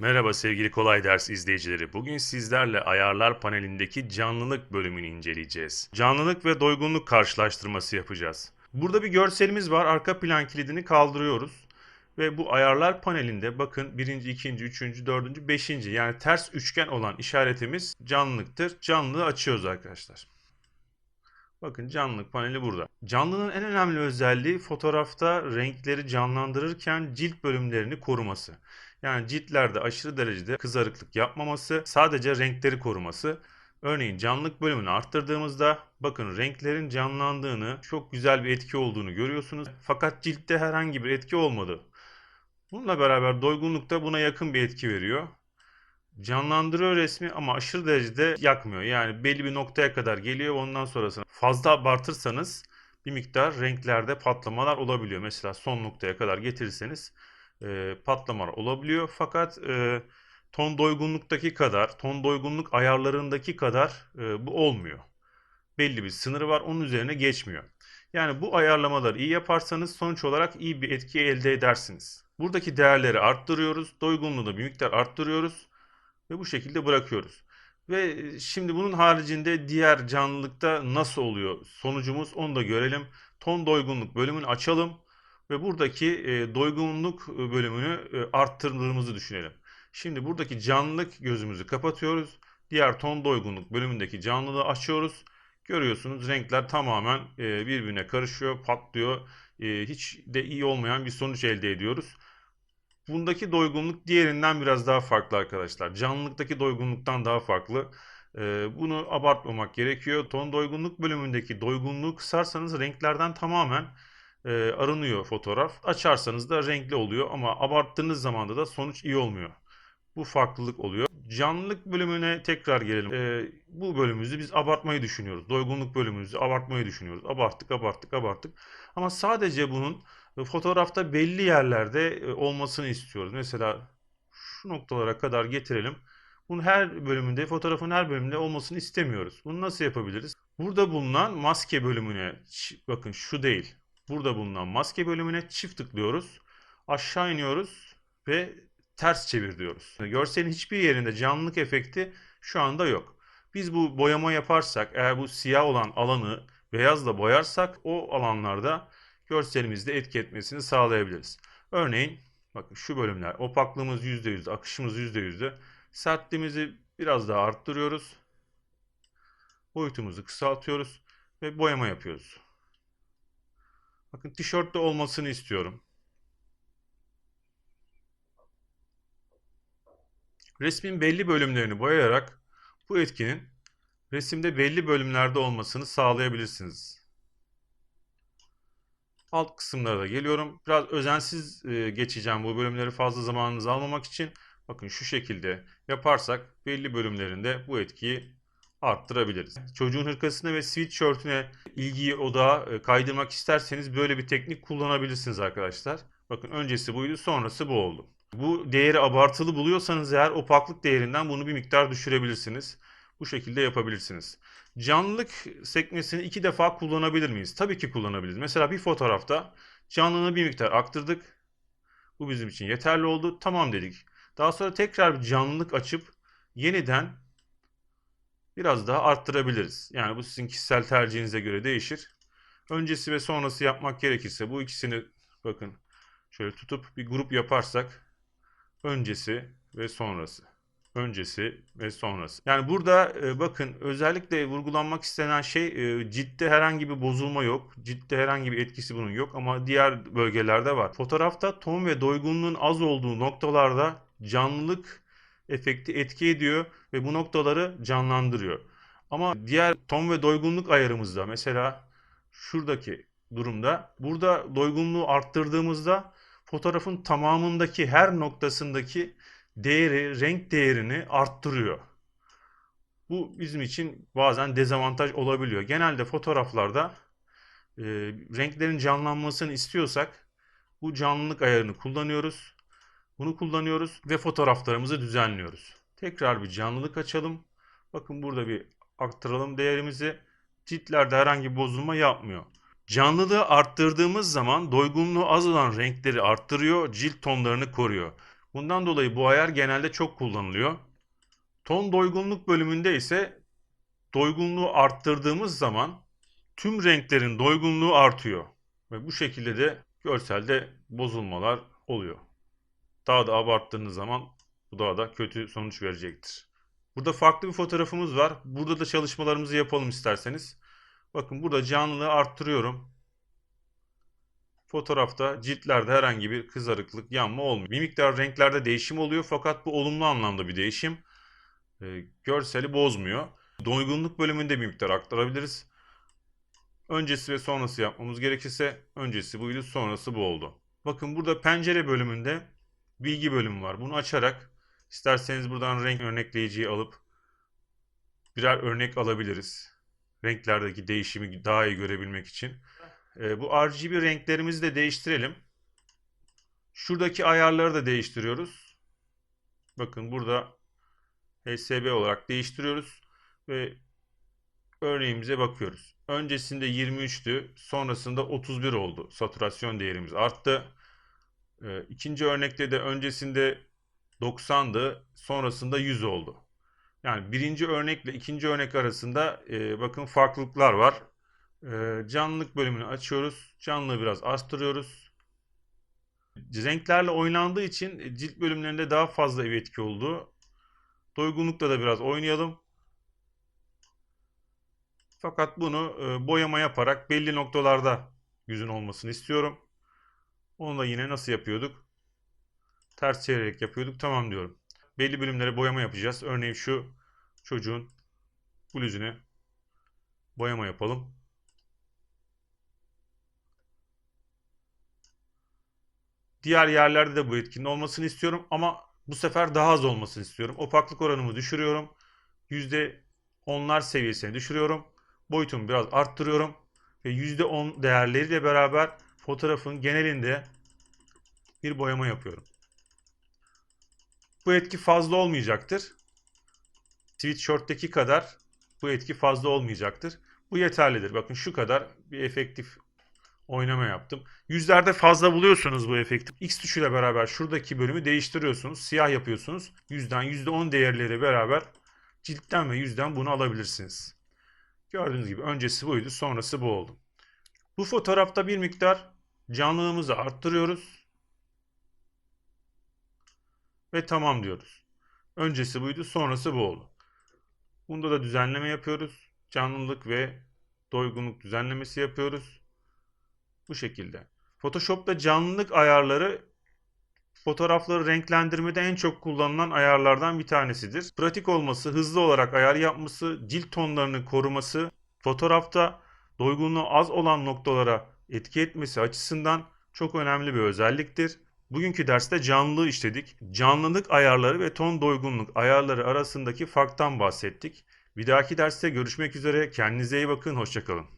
Merhaba sevgili Kolay Ders izleyicileri. Bugün sizlerle ayarlar panelindeki canlılık bölümünü inceleyeceğiz. Canlılık ve doygunluk karşılaştırması yapacağız. Burada bir görselimiz var. Arka plan kilidini kaldırıyoruz. Ve bu ayarlar panelinde bakın birinci, ikinci, üçüncü, dördüncü, beşinci yani ters üçgen olan işaretimiz canlılıktır. Canlılığı açıyoruz arkadaşlar. Bakın canlılık paneli burada. Canlının en önemli özelliği fotoğrafta renkleri canlandırırken cilt bölümlerini koruması. Yani ciltlerde aşırı derecede kızarıklık yapmaması, sadece renkleri koruması. Örneğin canlılık bölümünü arttırdığımızda bakın renklerin canlandığını, çok güzel bir etki olduğunu görüyorsunuz. Fakat ciltte herhangi bir etki olmadı. Bununla beraber doygunlukta buna yakın bir etki veriyor. Canlandırıyor resmi ama aşırı derecede yakmıyor. Yani belli bir noktaya kadar geliyor ondan sonrasını fazla abartırsanız bir miktar renklerde patlamalar olabiliyor. Mesela son noktaya kadar getirirseniz e, patlamalar olabiliyor. Fakat e, ton doygunluktaki kadar, ton doygunluk ayarlarındaki kadar e, bu olmuyor. Belli bir sınırı var, onun üzerine geçmiyor. Yani bu ayarlamaları iyi yaparsanız sonuç olarak iyi bir etki elde edersiniz. Buradaki değerleri arttırıyoruz, doygunluğu da bir miktar arttırıyoruz ve bu şekilde bırakıyoruz. Ve şimdi bunun haricinde diğer canlılıkta nasıl oluyor sonucumuz onu da görelim. Ton doygunluk bölümünü açalım ve buradaki e, doygunluk bölümünü e, arttırdığımızı düşünelim. Şimdi buradaki canlılık gözümüzü kapatıyoruz. Diğer ton doygunluk bölümündeki canlılığı açıyoruz. Görüyorsunuz renkler tamamen e, birbirine karışıyor, patlıyor. E, hiç de iyi olmayan bir sonuç elde ediyoruz. Bundaki doygunluk diğerinden biraz daha farklı arkadaşlar. Canlılıktaki doygunluktan daha farklı. Ee, bunu abartmamak gerekiyor. Ton doygunluk bölümündeki doygunluğu kısarsanız renklerden tamamen e, arınıyor fotoğraf. Açarsanız da renkli oluyor ama abarttığınız zaman da sonuç iyi olmuyor. Bu farklılık oluyor. Canlılık bölümüne tekrar gelelim. Ee, bu bölümümüzü biz abartmayı düşünüyoruz. Doygunluk bölümümüzü abartmayı düşünüyoruz. Abarttık, abarttık, abarttık. Ama sadece bunun fotoğrafta belli yerlerde e, olmasını istiyoruz. Mesela şu noktalara kadar getirelim. Bunun her bölümünde, fotoğrafın her bölümünde olmasını istemiyoruz. Bunu nasıl yapabiliriz? Burada bulunan maske bölümüne, bakın şu değil. Burada bulunan maske bölümüne çift tıklıyoruz. Aşağı iniyoruz ve ters çevir diyoruz. Görselin hiçbir yerinde canlılık efekti şu anda yok. Biz bu boyama yaparsak, eğer bu siyah olan alanı beyazla boyarsak o alanlarda görselimizde etki etmesini sağlayabiliriz. Örneğin bakın şu bölümler opaklığımız %100, akışımız %100'dü. Sertliğimizi biraz daha arttırıyoruz. Boyutumuzu kısaltıyoruz ve boyama yapıyoruz. Bakın tişörtte olmasını istiyorum. Resmin belli bölümlerini boyayarak bu etkinin resimde belli bölümlerde olmasını sağlayabilirsiniz. Alt kısımlara da geliyorum. Biraz özensiz e, geçeceğim bu bölümleri fazla zamanınızı almamak için. Bakın şu şekilde yaparsak belli bölümlerinde bu etkiyi arttırabiliriz. Çocuğun hırkasına ve sweatshirt'üne ilgiyi odağa e, kaydırmak isterseniz böyle bir teknik kullanabilirsiniz arkadaşlar. Bakın öncesi buydu sonrası bu oldu. Bu değeri abartılı buluyorsanız eğer opaklık değerinden bunu bir miktar düşürebilirsiniz. Bu şekilde yapabilirsiniz. Canlılık sekmesini iki defa kullanabilir miyiz? Tabii ki kullanabiliriz. Mesela bir fotoğrafta canlılığını bir miktar arttırdık. Bu bizim için yeterli oldu. Tamam dedik. Daha sonra tekrar bir canlılık açıp yeniden biraz daha arttırabiliriz. Yani bu sizin kişisel tercihinize göre değişir. Öncesi ve sonrası yapmak gerekirse bu ikisini bakın şöyle tutup bir grup yaparsak öncesi ve sonrası öncesi ve sonrası. Yani burada e, bakın özellikle vurgulanmak istenen şey e, ciltte herhangi bir bozulma yok. Ciltte herhangi bir etkisi bunun yok ama diğer bölgelerde var. Fotoğrafta ton ve doygunluğun az olduğu noktalarda canlılık efekti etki ediyor ve bu noktaları canlandırıyor. Ama diğer ton ve doygunluk ayarımızda mesela şuradaki durumda burada doygunluğu arttırdığımızda fotoğrafın tamamındaki her noktasındaki değeri, renk değerini arttırıyor. Bu bizim için bazen dezavantaj olabiliyor. Genelde fotoğraflarda e, renklerin canlanmasını istiyorsak bu canlılık ayarını kullanıyoruz. Bunu kullanıyoruz ve fotoğraflarımızı düzenliyoruz. Tekrar bir canlılık açalım. Bakın burada bir aktaralım değerimizi. Ciltlerde herhangi bir bozulma yapmıyor. Canlılığı arttırdığımız zaman doygunluğu az olan renkleri arttırıyor, cilt tonlarını koruyor. Bundan dolayı bu ayar genelde çok kullanılıyor. Ton doygunluk bölümünde ise doygunluğu arttırdığımız zaman tüm renklerin doygunluğu artıyor. Ve bu şekilde de görselde bozulmalar oluyor. Daha da abarttığınız zaman bu daha da kötü sonuç verecektir. Burada farklı bir fotoğrafımız var. Burada da çalışmalarımızı yapalım isterseniz. Bakın burada canlılığı arttırıyorum. Fotoğrafta ciltlerde herhangi bir kızarıklık, yanma olmuyor. Bir miktar renklerde değişim oluyor fakat bu olumlu anlamda bir değişim. Ee, görseli bozmuyor. Doygunluk bölümünde bir miktar aktarabiliriz. Öncesi ve sonrası yapmamız gerekirse öncesi buydu, sonrası bu oldu. Bakın burada pencere bölümünde bilgi bölümü var. Bunu açarak isterseniz buradan renk örnekleyiciyi alıp birer örnek alabiliriz. Renklerdeki değişimi daha iyi görebilmek için. Ee, bu RGB renklerimizi de değiştirelim. Şuradaki ayarları da değiştiriyoruz. Bakın burada HSB olarak değiştiriyoruz ve örneğimize bakıyoruz. Öncesinde 23'tü, sonrasında 31 oldu. Saturasyon değerimiz arttı. Ee, ikinci örnekte de öncesinde 90'dı, sonrasında 100 oldu. Yani birinci örnekle ikinci örnek arasında e, bakın farklılıklar var. E, canlılık bölümünü açıyoruz. Canlılığı biraz arttırıyoruz. Renklerle oynandığı için cilt bölümlerinde daha fazla bir etki oldu. Doygunlukla da biraz oynayalım. Fakat bunu e, boyama yaparak belli noktalarda yüzün olmasını istiyorum. Onu da yine nasıl yapıyorduk? Ters çevirerek yapıyorduk. Tamam diyorum. Belli bölümlere boyama yapacağız. Örneğin şu çocuğun bluzunu boyama yapalım. Diğer yerlerde de bu etkinin olmasını istiyorum ama bu sefer daha az olmasını istiyorum. Opaklık oranımı düşürüyorum. %10'lar seviyesine düşürüyorum. Boyutumu biraz arttırıyorum. Ve %10 değerleriyle beraber fotoğrafın genelinde bir boyama yapıyorum. Bu etki fazla olmayacaktır. Sweatshirt'teki kadar bu etki fazla olmayacaktır. Bu yeterlidir. Bakın şu kadar bir efektif oynama yaptım. Yüzlerde fazla buluyorsunuz bu efekti. X tuşuyla beraber şuradaki bölümü değiştiriyorsunuz. Siyah yapıyorsunuz. Yüzden %10 değerleri beraber ciltten ve yüzden bunu alabilirsiniz. Gördüğünüz gibi öncesi buydu, sonrası bu oldu. Bu fotoğrafta bir miktar canlılığımızı arttırıyoruz. Ve tamam diyoruz. Öncesi buydu, sonrası bu oldu. Bunda da düzenleme yapıyoruz. Canlılık ve doygunluk düzenlemesi yapıyoruz. Bu şekilde. Photoshop'ta canlılık ayarları fotoğrafları renklendirmede en çok kullanılan ayarlardan bir tanesidir. Pratik olması, hızlı olarak ayar yapması, cilt tonlarını koruması, fotoğrafta doygunluğu az olan noktalara etki etmesi açısından çok önemli bir özelliktir. Bugünkü derste canlılığı işledik. Canlılık ayarları ve ton doygunluk ayarları arasındaki farktan bahsettik. Bir dahaki derste görüşmek üzere. Kendinize iyi bakın. Hoşçakalın.